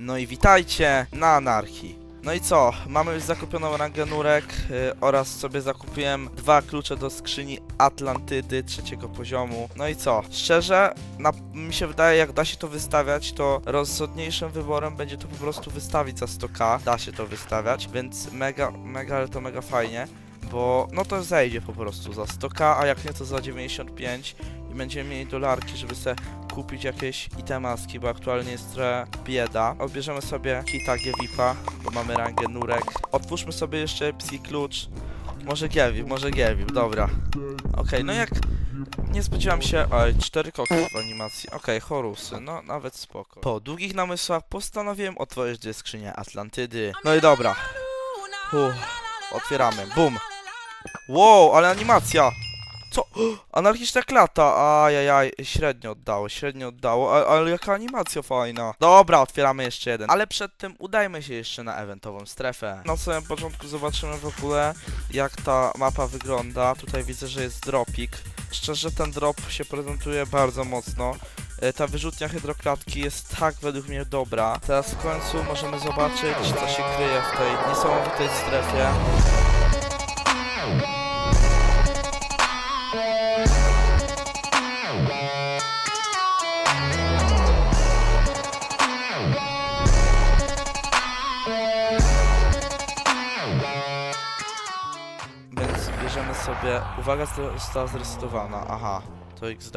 No i witajcie na anarchii. No i co? Mamy już zakupioną rangę nurek y, oraz sobie zakupiłem dwa klucze do skrzyni Atlantydy trzeciego poziomu. No i co? Szczerze, na, mi się wydaje, jak da się to wystawiać, to rozsądniejszym wyborem będzie to po prostu wystawić za 100k. Da się to wystawiać, więc mega, mega, ale to mega fajnie. Bo no to zejdzie po prostu za 100k, a jak nie to za 95 i będziemy mieli dolarki, żeby sobie kupić jakieś itemaski, bo aktualnie jest trochę bieda. Odbierzemy sobie kita G-VIPa, bo mamy rangę nurek. Otwórzmy sobie jeszcze psi klucz. Może G-VIP, może G-VIP, dobra. Okej, no jak nie spodziewam się... Oj, cztery koki w animacji. Okej, chorusy, no nawet spoko. Po długich namysłach postanowiłem otworzyć dwie skrzynie Atlantydy. No i dobra. Uff, otwieramy, bum. Wow, ale animacja! Co? Anarchiczna klata! Ajajaj, średnio oddało, średnio oddało, ale, ale jaka animacja fajna. Dobra, otwieramy jeszcze jeden. Ale przed tym udajmy się jeszcze na eventową strefę. Na samym początku zobaczymy w ogóle, jak ta mapa wygląda. Tutaj widzę, że jest dropik. Szczerze, ten drop się prezentuje bardzo mocno. E, Ta wyrzutnia hydroklatki jest tak według mnie dobra. Teraz w końcu możemy zobaczyć, co się kryje w tej niesamowitej strefie. Więc bierzemy sobie. Uwaga, została zresetowana. Aha, to XD.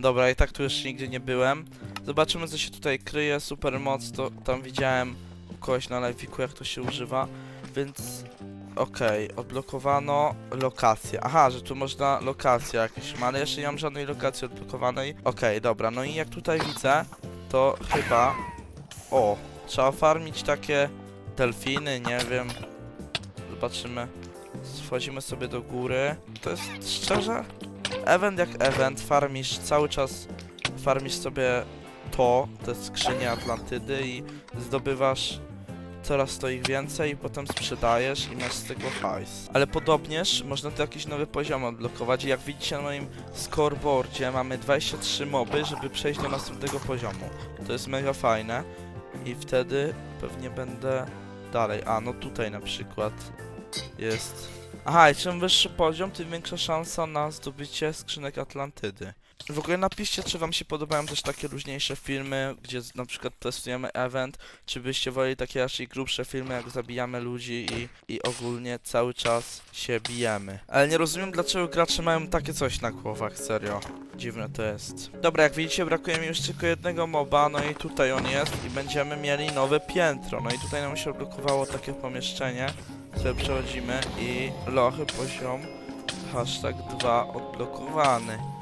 Dobra, i tak tu jeszcze nigdy nie byłem. Zobaczymy, co się tutaj kryje. Super moc, to tam widziałem kogoś na live'iku, jak to się używa. Więc. Okej, odblokowano lokację. Aha, że tu można lokację jakieś ma, ale jeszcze nie mam żadnej lokacji odblokowanej. Okej, dobra, no i jak tutaj widzę, to chyba. O, trzeba farmić takie delfiny, nie wiem. Zobaczymy. Wchodzimy sobie do góry. To jest szczerze, event jak event, farmisz cały czas, farmisz sobie to, te skrzynie Atlantydy i zdobywasz coraz to ich więcej i potem sprzedajesz i masz z tego hajs. Ale podobnież można tu jakiś nowy poziom odblokować i jak widzicie na moim scoreboardzie mamy 23 moby, żeby przejść do następnego poziomu. To jest mega fajne i wtedy pewnie będę dalej. A, no tutaj na przykład jest Aha, i czym wyższy poziom, tym większa szansa na zdobycie skrzynek Atlantydy. W ogóle napiszcie, czy wam się podobają też takie luźniejsze filmy, gdzie na przykład testujemy event, czy byście woleli takie raczej grubsze filmy, jak zabijamy ludzi i, i ogólnie cały czas się bijemy. Ale nie rozumiem, dlaczego gracze mają takie coś na głowach, serio. Dziwne to jest. Dobra, jak widzicie, brakuje mi już tylko jednego moba, no i tutaj on jest i będziemy mieli nowe piętro. No i tutaj nam się odblokowało takie pomieszczenie sobie przechodzimy i lochy poziom hashtag 2 odblokowany.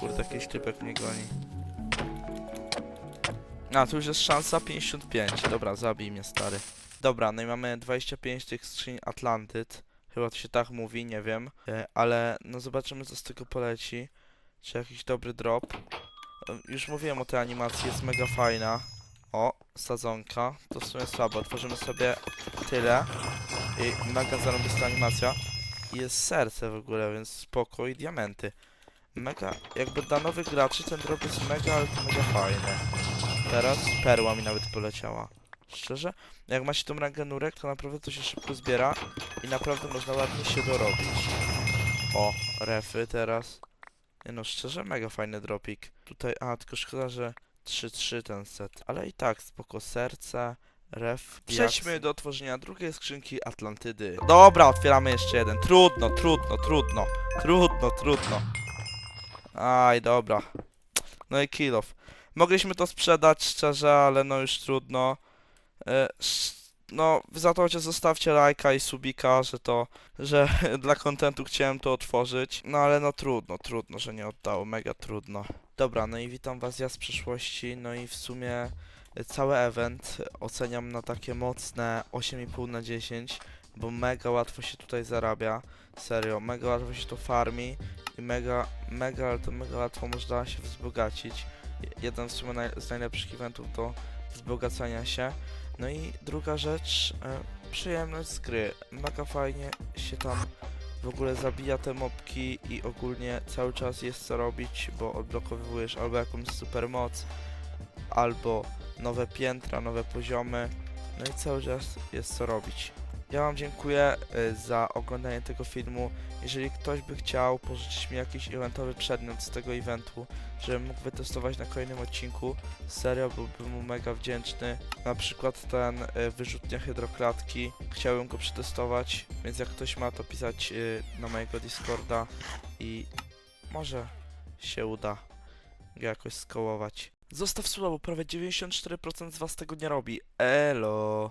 Kurde, jakiś typek mnie goni. A, tu już jest szansa 55. Dobra, zabij mnie, stary. Dobra, no i mamy 25 tych skrzyń Atlantyd. Chyba to się tak mówi, nie wiem. E, ale no zobaczymy, co z tego poleci. Czy jakiś dobry drop. E, już mówiłem o tej animacji, jest mega fajna. O, sadzonka. To w sumie słabo. Otworzymy sobie tyle. I mega zarobista animacja. I jest serce w ogóle, więc spoko i diamenty. Mega, jakby dla nowych graczy ten drop jest mega, ale to mega fajny. Teraz perła mi nawet poleciała. Szczerze, jak ma się tą rangę nurek, to naprawdę to się szybko zbiera i naprawdę można ładnie się dorobić. O, refy teraz. Nie no, szczerze, mega fajny dropik. Tutaj, a, tylko szkoda, że 3-3 ten set. Ale i tak, spoko, serce, Ref. Przejdźmy do otworzenia drugiej skrzynki Atlantydy. Dobra, otwieramy jeszcze jeden. Trudno, trudno, trudno. Trudno, trudno. Aj, dobra. No i kill off. Mogliśmy to sprzedać szczerze, ale no już trudno. E, no, za to chociaż zostawcie lajka i subika, że to, że dla kontentu chciałem to otworzyć. No ale no trudno, trudno, że nie oddało, mega trudno. Dobra, no i witam was ja z przyszłości, no i w sumie cały event oceniam na takie mocne 8,5 na 10, bo mega łatwo się tutaj zarabia. Serio, mega łatwo się to farmi i mega, mega, ale to mega łatwo można się wzbogacić. Je- Jeden naj, z najlepszych eventów do wzbogacania się. No i druga rzecz, e, przyjemność z gry. Mega fajnie się tam w ogóle zabija te mobki i ogólnie cały czas jest co robić, bo odblokowujesz albo jakąś super moc, albo nowe piętra, nowe poziomy. No i cały czas jest co robić. Ja Wam dziękuję y, za oglądanie tego filmu. Jeżeli ktoś by chciał pożyczyć mi jakiś eventowy przedmiot z tego eventu, żebym mógł wytestować na kolejnym odcinku, serio byłbym mu mega wdzięczny. Na przykład ten y, wyrzutnia hydroklatki, chciałbym go przetestować, więc jak ktoś ma to pisać y, na mojego Discorda i może się uda go jakoś skołować. Zostaw bo prawie 94% z was tego nie robi. Elo!